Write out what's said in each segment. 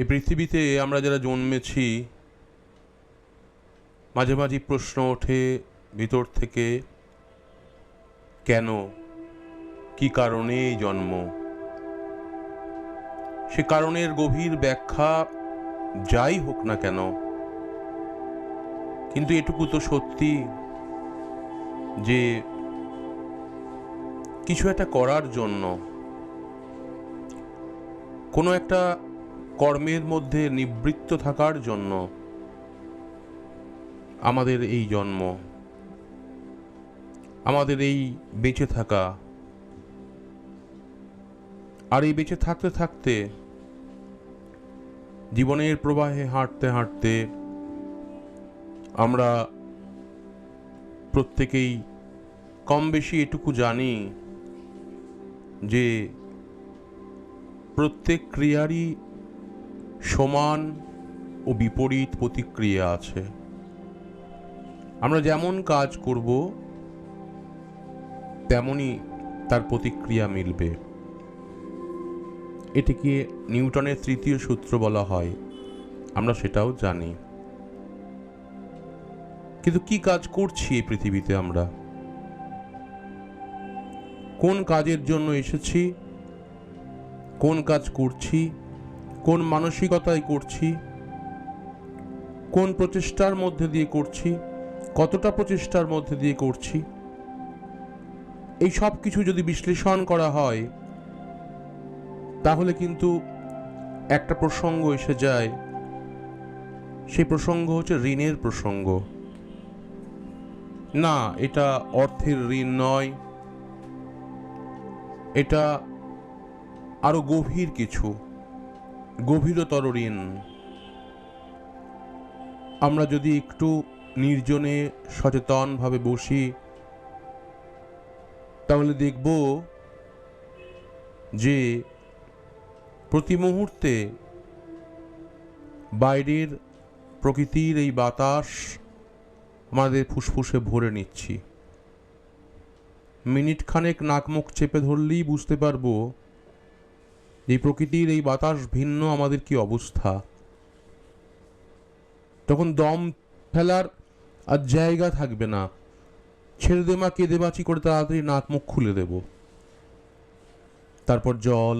এই পৃথিবীতে আমরা যারা জন্মেছি, মাঝে মাঝে প্রশ্ন ওঠে ভিতর থেকে, কেন? কি কারণে এই জন্ম? সে কারণের গভীর ব্যাখ্যা যাই হোক না কেন, কিন্তু এটুকু তো সত্যি যে কিছু একটা করার জন্য কোনো একটা কর্মের মধ্যে নিবৃত্ত থাকার জন্য আমাদের এই জন্ম, আমাদের এই বেঁচে থাকা। আর এই বেঁচে থাকতে থাকতে জীবনের প্রবাহে হাঁটতে হাঁটতে আমরা প্রত্যেকেই কম বেশি এটুকু জানি যে প্রত্যেক ক্রিয়ারই সমান ও বিপরীত প্রতিক্রিয়া আছে। আমরা যেমন কাজ করব তেমনই তার প্রতিক্রিয়া মিলবে। এটিকে নিউটনের তৃতীয় সূত্র বলা হয়। আমরা সেটাও জানি। কিন্তু কি কাজ করছি এই পৃথিবীতে আমরা? কোন কাজের জন্য এসেছি? কোন কাজ করছি? কোন মানসিকতায় করছি? কোন প্রচেষ্টার মধ্যে দিয়ে করছি? কতটা প্রচেষ্টার মধ্যে দিয়ে করছি? এই সব কিছু যদি বিশ্লেষণ করা হয়, তাহলে কিন্তু একটা প্রসঙ্গ এসে যায়। সেই প্রসঙ্গ হচ্ছে ঋণের প্রসঙ্গ। না, এটা অর্থের ঋণ নয়। এটা আরও গভীর কিছু। গভীরতর ঋণ। আমরা যদি একটু নির্জনে সচেতনভাবে বসি, তাহলে দেখব যে প্রতি মুহূর্তে বাইরের প্রকৃতির এই বাতাস আমাদের ফুসফুসে ভরে নিচ্ছি। মিনিট খানেক নাক মুখ চেপে ধরলেই বুঝতে পারব যে প্রকৃতির এই বাতাস ভিন্ন, আমাদের কি অবস্থা? তখন দম ফেলার আর জায়গা থাকবে না। ছেড়ে দে মা, কেঁদে বাঁচি করে তাড়াতাড়ি নাক মুখ খুলে দেব। তারপর জল,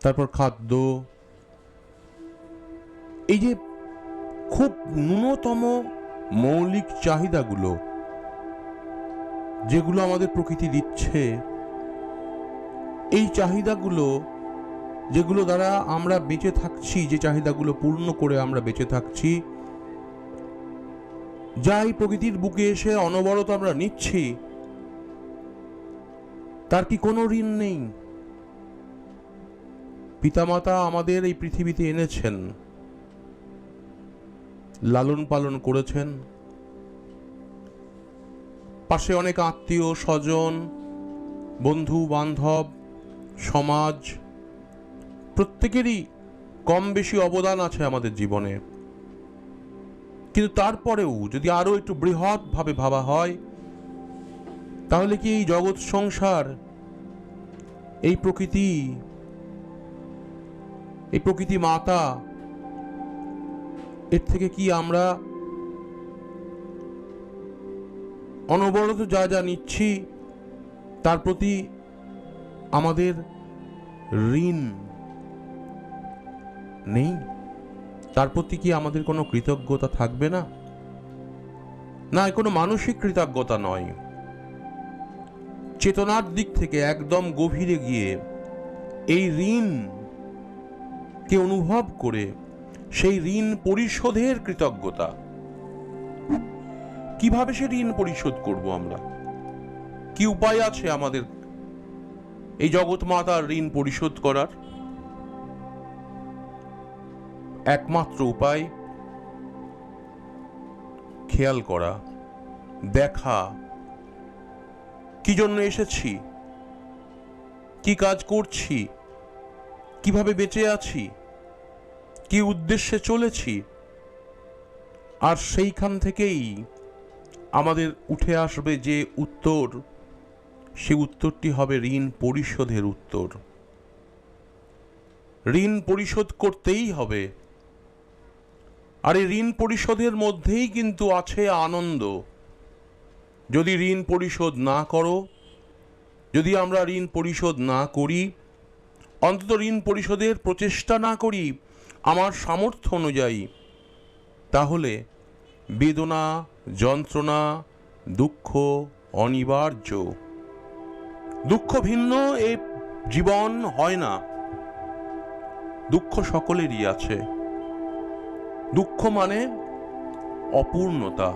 তারপর খাদ্য। এই যে খুব ন্যূনতম মৌলিক চাহিদাগুলো, যেগুলো আমাদের প্রকৃতি দিচ্ছে এই চাহিদাগুলো, যেগুলো দ্বারা আমরা বেঁচে থাকছি, যে চাহিদাগুলো পূর্ণ করে আমরা বেঁচে থাকছি, যা এই প্রকৃতির বুকে এসে অনবরত আমরা নিচ্ছি, তার কি কোনো ঋণ নেই? পিতামাতা আমাদের এই পৃথিবীতে এনেছেন, লালন পালন করেছেন। পাশে অনেক আত্মীয় স্বজন বন্ধু বান্ধব সমাজ, প্রত্যেকেরই কম বেশি অবদান আছে আমাদের জীবনে। কিন্তু তারপরেও যদি আরও একটু বৃহৎভাবে ভাবা হয়, তাহলে কি এই জগৎ সংসার, এই প্রকৃতি এই প্রকৃতি মাতা, এর থেকে কি আমরা অনবরত যা যা নিচ্ছি, তার প্রতি আমাদের ঋণ নেই? তার প্রতি কি আমাদের কোনো কৃতজ্ঞতা থাকবে না? না কোনো মানসিক কৃতজ্ঞতা নয়। চেতনার দিক থেকে একদম গভীরে গিয়ে এই ঋণ কে অনুভব করে সেই ঋণ পরিশোধের কৃতজ্ঞতা। কীভাবে সে ঋণ পরিশোধ করব আমরা? কি উপায় আছে আমাদের এই জগৎ মাতার ঋণ পরিশোধ করার একমাত্র উপায়, খেয়াল করা, দেখা, কি জন্য এসেছি? কি কাজ করছি? কীভাবে বেঁচে আছি? কি উদ্দেশ্যে চলেছি? আর সেইখান থেকেই আমাদের উঠে আসবে যে উত্তর সে উত্তরটি হবে ঋণ পরিশোধের উত্তর। ঋণ পরিশোধ করতেই হবে। আর এই ঋণ পরিশোধের মধ্যেই কিন্তু আছে আনন্দ। যদি ঋণ পরিশোধ না করো, যদি আমরা ঋণ পরিশোধ না করি, অন্তত ঋণ পরিশোধের প্রচেষ্টা না করি, আমার সামর্থ্য অনুযায়ী, তাহলে বেদনা, যন্ত্রণা, দুঃখ, অনিবার্য দুঃখ ভিন্ন, এ জীবন হয় না। দুঃখ সকলেরই আছে। দুঃখ মানে অপূর্ণতা।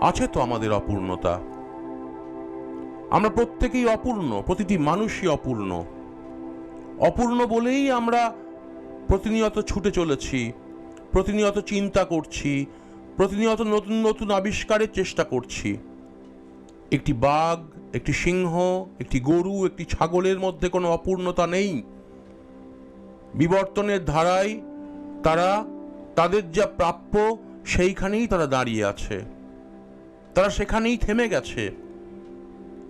আছে তো আমাদের অপূর্ণতা। আমরা প্রত্যেকেই অপূর্ণ, প্রতিটি মানুষই অপূর্ণ। অপূর্ণ বলেই আমরা প্রতিনিয়ত ছুটে চলেছি, প্রতিনিয়ত চিন্তা করছি, প্রতিনিয়ত নতুন নতুন আবিষ্কারের চেষ্টা করছি। একটি বাঘ, একটি সিংহ, একটি গরু, একটি ছাগলের মধ্যে কোনো অপূর্ণতা নেই। বিবর্তনের ধারায় তারা, তাদের যা প্রাপ্য, সেইখানেই তারা দাঁড়িয়ে আছে। তারা সেখানেই থেমে গেছে।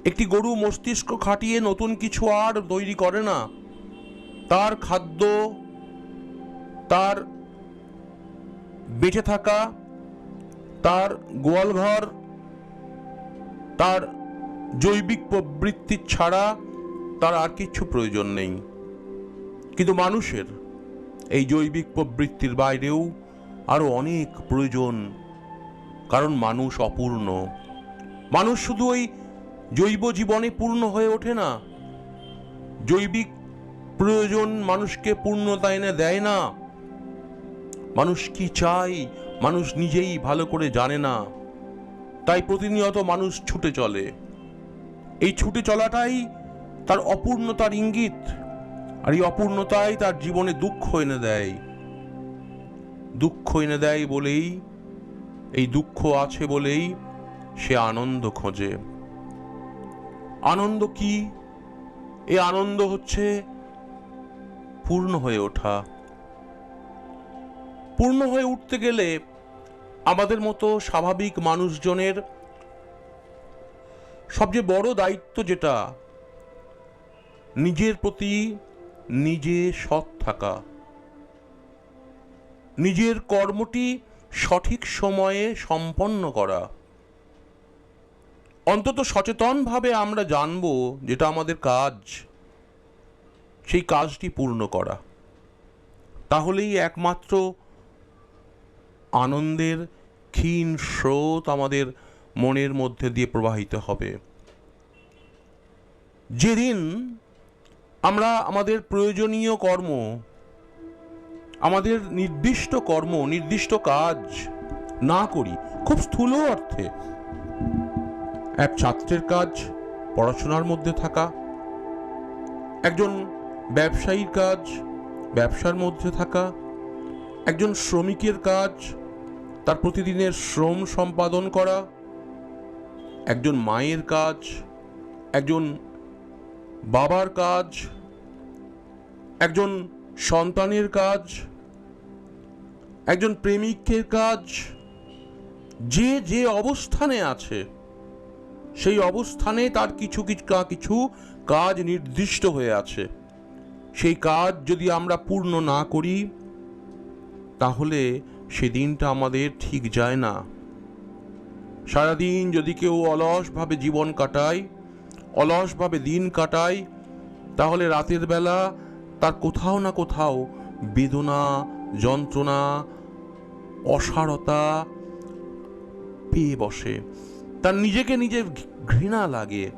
একটি গরু মস্তিষ্ক খাটিয়ে নতুন কিছু আর তৈরি করে না। তার খাদ্য, তার বেঁচে থাকা, তার গোয়ালঘর তার জৈবিক প্রবৃত্তি ছাড়া তার আর কিছু প্রয়োজন নেই। কিন্তু মানুষের এই জৈবিক প্রবৃত্তির বাইরেও আরও অনেক প্রয়োজন, কারণ মানুষ অপূর্ণ। মানুষ শুধু ওই জৈব জীবনে পূর্ণ হয়ে ওঠে না। জৈবিক প্রয়োজন মানুষকে পূর্ণতা এনে দেয় না। মানুষ কি চাই মানুষ নিজেই ভালো করে জানে না। তাই প্রতিনিয়ত মানুষ ছুটে চলে। এই ছুটে চলাটাই তার অপূর্ণতার ইঙ্গিত, আর এই অপূর্ণতাই তার জীবনে দুঃখ এনে দেয়। দুঃখ এনে দেয় বলেই, এই দুঃখ আছে বলেই সে আনন্দ খোঁজে। আনন্দ কি? এই আনন্দ হচ্ছে পূর্ণ হয়ে ওঠা। পূর্ণ হয়ে উঠতে গেলে আমাদের মতো স্বাভাবিক মানুষজনের সবচেয়ে বড় দায়িত্ব যেটা, নিজের প্রতি নিজে সৎ থাকা। নিজের কর্মটি সঠিক সময়ে সম্পন্ন করা। অন্তত সচেতনভাবে আমরা জানব যেটা আমাদের কাজ, সেই কাজটি পূর্ণ করা। তাহলেই একমাত্র আনন্দের ক্ষীণ স্রোত আমাদের মনের মধ্যে দিয়ে প্রবাহিত হবে। যেদিন আমরা আমাদের প্রয়োজনীয় কর্ম, আমাদের নির্দিষ্ট কর্ম, নির্দিষ্ট কাজ না করি, খুব স্থূল অর্থে এক ছাত্রের কাজ, পড়াশোনার মধ্যে থাকা, একজন ব্যবসায়ীর কাজ, ব্যবসার মধ্যে থাকা, একজন শ্রমিকের কাজ তার প্রতিদিনের শ্রম সম্পাদন করা, একজন মায়ের কাজ, একজন বাবার কাজ, একজন সন্তানের কাজ, একজন প্রেমিকের কাজ, যে যে অবস্থানে আছে, সেই অবস্থানে তার কিছু কিছু কিছু কাজ নির্দিষ্ট হয়ে আছে। সেই কাজ যদি আমরা পূর্ণ না করি, তাহলে সেদিনটা আমাদের ঠিক যায় না। সারাদিন যদি কেউ অলসভাবে জীবন কাটায়, অলসভাবে দিন কাটায়, তাহলে রাতের বেলা তার কোথাও না কোথাও বেদনা, যন্ত্রণা, অসারতা পেয়ে বসে। তার নিজেকে নিজের ঘৃণা লাগে।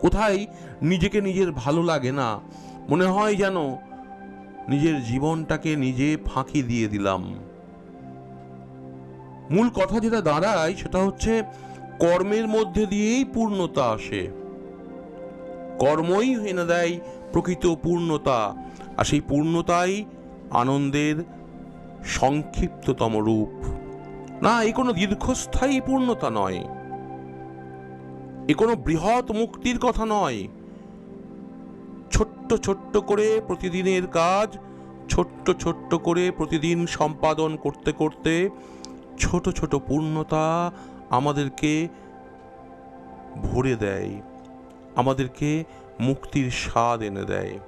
কোথায় নিজেকে নিজের ভালো লাগে না। মনে হয় যেন নিজের জীবনটাকে নিজে ফাঁকি দিয়ে দিলাম। মূল কথা যেটা দাঁড়ায় সেটা হচ্ছে কর্মের মধ্যে দিয়েই পূর্ণতা আসে। কর্মই এনে দেয় প্রকৃত পূর্ণতা, আর সেই পূর্ণতাই আনন্দের সংক্ষিপ্ততম রূপ। না, এ কোনো দীর্ঘস্থায়ী পূর্ণতা নয়। এ কোনো বৃহৎ মুক্তির কথা নয়। ছোট্ট ছোট্ট করে প্রতিদিনের কাজ, ছোট্ট ছোট্ট করে প্রতিদিন সম্পাদন করতে করতে ছোট ছোট পূর্ণতা আমাদেরকে ভরে দেয়, আমাদেরকে মুক্তির স্বাদ এনে দেয়।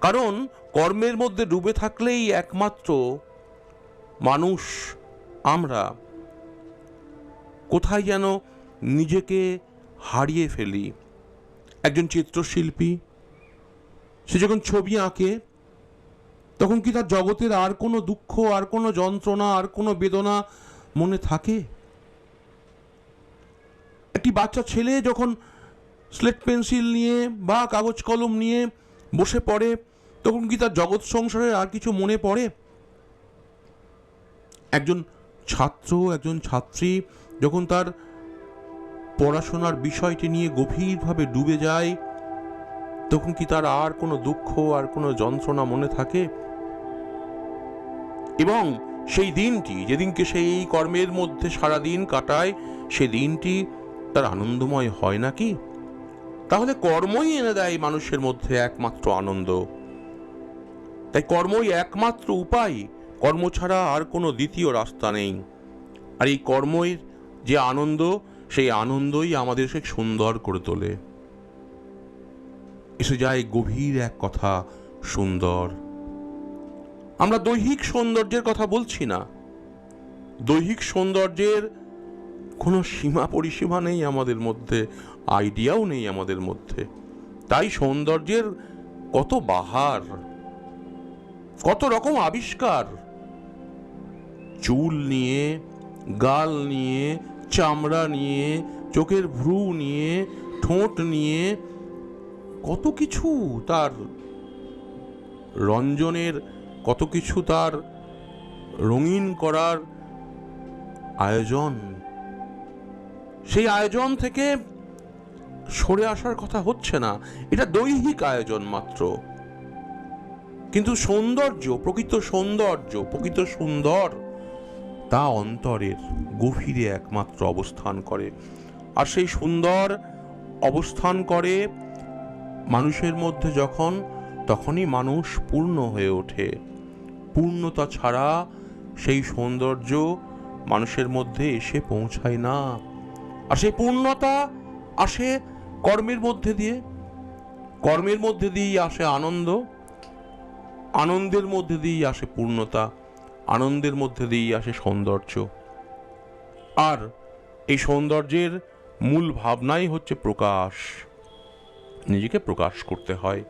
কারণ কর্মের মধ্যে ডুবে থাকলেই একমাত্র মানুষ আমরা। কোথায় যেন নিজেকে হারিয়ে ফেলি। একজন চিত্রশিল্পী, সে যখন ছবি আঁকে, তখন কি তার জগতের আর কোনো দুঃখ, আর কোনো যন্ত্রণা, আর কোনো বেদনা মনে থাকে? একটি বাচ্চা ছেলে যখন স্লেট পেন্সিল নিয়ে বা কাগজ কলম নিয়ে বসে পড়ে, তখন কি তার জগৎ সংসারের আর কিছু মনে পড়ে? একজন ছাত্র, একজন ছাত্রী যখন তার পড়াশোনার বিষয়টি নিয়ে গভীরভাবে ডুবে যায়, তখন কি তার আর কোনো দুঃখ আর কোনো যন্ত্রণা মনে থাকে? এবং সেই দিনটি, যেদিনকে সেই কর্মের মধ্যে সারা দিন কাটায়, সে দিনটি তার আনন্দময় হয় নাকি? তাহলে কর্মই এনে দেয় মানুষের মধ্যে একমাত্র আনন্দ। তাই কর্মই একমাত্র উপায়, কর্ম ছাড়া আর কোনো দ্বিতীয় রাস্তা নেই। আর এই কর্মের যে আনন্দ সেই আনন্দই আমাদেরকে সুন্দর করে তোলে। এসে যায় গভীর এক কথা, সুন্দর। আমরা দৈহিক সৌন্দর্যের কথা বলছি না। দৈহিক সৌন্দর্যের কোনো সীমা পরিসীমা নেই আমাদের মধ্যে, আইডিয়াও নেই আমাদের মধ্যে। তাই সৌন্দর্যের কত বাহার, কত রকম আবিষ্কার। চুল নিয়ে, গাল নিয়ে চামড়া নিয়ে, চোখের ভ্রু নিয়ে, ঠোঁট নিয়ে, কত কিছু তার রঞ্জনের, কত কিছু তার রঙিন করার আয়োজন। সেই আয়োজন থেকে সরে আসার কথা হচ্ছে না। এটা দৈহিক আয়োজন মাত্র। কিন্তু সৌন্দর্য, প্রকৃত সৌন্দর্য, প্রকৃত সুন্দর তা অন্তরের গভীরে একমাত্র অবস্থান করে। আর সেই সুন্দর অবস্থান করে মানুষের মধ্যে যখন, তখনই মানুষ পূর্ণ হয়ে ওঠে। পূর্ণতা ছাড়া সেই সৌন্দর্য মানুষের মধ্যে এসে পৌঁছায় না। আর সেই পূর্ণতা আসে কর্মের মধ্যে দিয়ে। কর্মের মধ্যে দিয়েই আসে আনন্দ, আনন্দের মধ্যে দিয়েই আসে পূর্ণতা। আনন্দের মধ্যে দিয়েই আসে সৌন্দর্য। আর এই সৌন্দর্যের মূল ভাবনাই হচ্ছে প্রকাশ। নিজেকে প্রকাশ করতে হয়।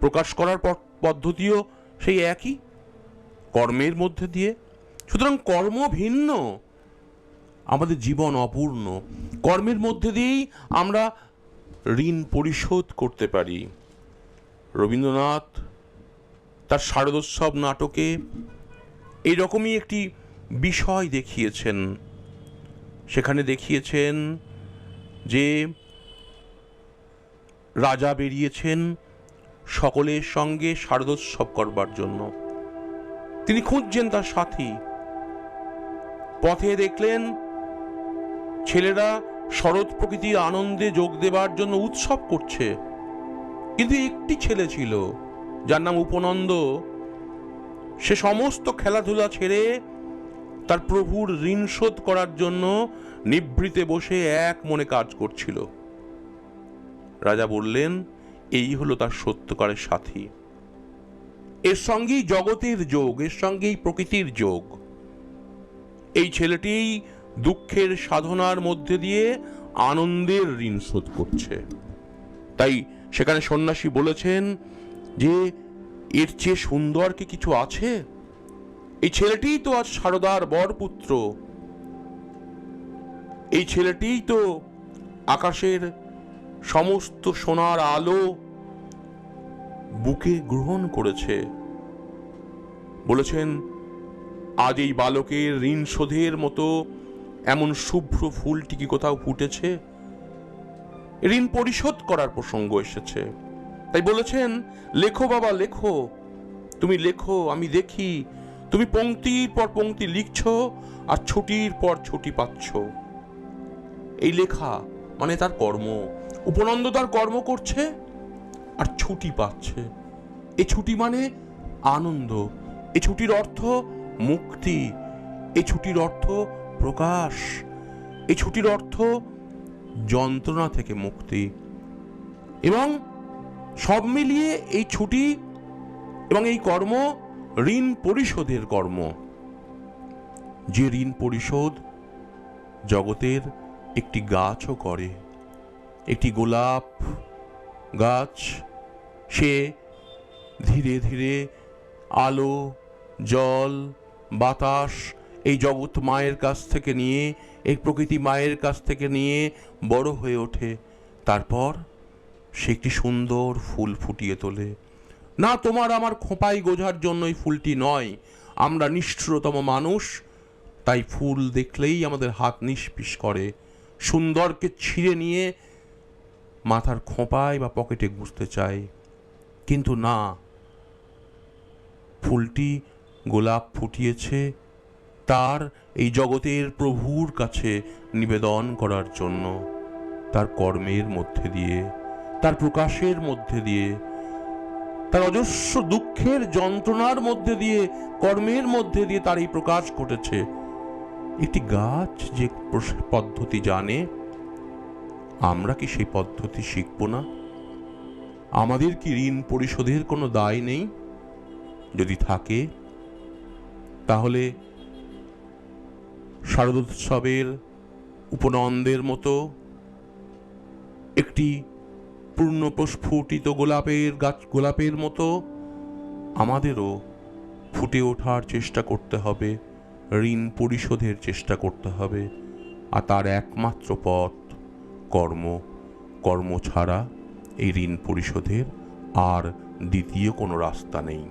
প্রকাশ করার পদ্ধতিও সেই একই। কর্মের মধ্যে দিয়ে। সুতরাং কর্ম ভিন্ন। আমাদের জীবন অপূর্ণ। কর্মের মধ্যে দিয়েই আমরা ঋণ পরিশোধ করতে পারি। রবীন্দ্রনাথ তার শারদোৎসব নাটকে এইরকমই একটি বিষয় দেখিয়েছেন। সেখানে দেখিয়েছেন যে রাজা বেরিয়েছেন সকলের সঙ্গে শারদোৎসব করবার জন্য। তিনি খুঁজছেন তার সাথী। পথে দেখলেন ছেলেরা শরৎ প্রকৃতির আনন্দে যোগ দেবার জন্য উৎসব করছে। কিন্তু একটি ছেলে ছিল, যার নাম উপনন্দ। সে সমস্ত খেলাধুলা ছেড়ে তার প্রভুর ঋণ শোধ করার জন্য নিভৃতে বসে এক মনে কাজ করছিল। রাজা বললেন, এই হলো তার সত্যকারের সাথী। এর সঙ্গেই জগতের যোগ, এর সঙ্গেই প্রকৃতির যোগ। এই ছেলেটি দুঃখের সাধনার মধ্যে দিয়ে আনন্দের ঋণ শোধ করছে। তাই সেখানে সন্ন্যাসী বলেছেন যে এর চেয়ে সুন্দর কি কিছু আছে? এই ছেলেটিই তো আজ সারদার বরপুত্র। এই ছেলেটিই তো আকাশের সমস্ত সোনার আলো বুকে গ্রহণ করেছে। বলেছেন, আজ এই বালকের ঋণ শোধের মতো এমন শুভ্র ফুলটি কি কোথাও ফুটেছে? ঋণ পরিশোধ করার প্রসঙ্গ এসেছে। তাই বলেছেন, লেখো বাবা, লেখো। তুমি লেখো, আমি দেখি। তুমি পংক্তির পর পংক্তি লিখছ আর ছুটির পর ছুটি পাচ্ছ। এই লেখা মানে তার কর্ম। উপনন্দ তার কর্ম করছে আর ছুটি পাচ্ছে। এ ছুটি মানে আনন্দ। এ ছুটির অর্থ মুক্তি। এ ছুটির অর্থ প্রকাশ। এ ছুটির অর্থ যন্ত্রণা থেকে মুক্তি। এবং সব মিলিয়ে এই ছুটি এবং এই কর্ম ঋণ পরিশোধের কর্ম। যে ঋণ পরিশোধ জগতের একটি গাছও করে, একটি গোলাপ গাছ, সে ধীরে ধীরে আলো, জল, বাতাস এই জগৎ মায়ের কাছ থেকে নিয়ে, এই প্রকৃতি মায়ের কাছ থেকে নিয়ে বড় হয়ে ওঠে। তারপর সে একটি সুন্দর ফুল ফুটিয়ে তোলে। না, তোমার আমার খোঁপাই গোঝার জন্য এই ফুলটি নয়। আমরা নিষ্ঠুরতম মানুষ তাই ফুল দেখলেই আমাদের হাত নিষ্পিস করে। সুন্দরকে ছিঁড়ে নিয়ে মাথার খোঁপায় বা পকেটে গুঁজতে চাই কিন্তু না, ফুলটি গোলাপ ফুটিয়েছে তার এই জগতের প্রভুর কাছে নিবেদন করার জন্য, তার কর্মের মধ্যে দিয়ে। তার প্রকাশের মধ্যে দিয়ে, তার অজস্র দুঃখের যন্ত্রণার মধ্যে দিয়ে, কর্মের মধ্যে দিয়ে তার এই প্রকাশ ঘটেছে। একটি গাছ যে পদ্ধতি জানে, আমরা কি সেই পদ্ধতি শিখব না? আমাদের কি ঋণ পরিশোধের কোনো দায় নেই? যদি থাকে, তাহলে শারদোৎসবের উপনন্দের মতো একটি পূর্ণ প্রস্ফুটিত গোলাপের গাছ, গোলাপের মতো। আমাদেরও ফুটে ওঠার চেষ্টা করতে হবে, ঋণ পরিশোধের চেষ্টা করতে হবে, আর তার একমাত্র পথ কর্ম। কর্ম ছাড়া এই ঋণ পরিশোধের আর দ্বিতীয় কোনো রাস্তা নেই।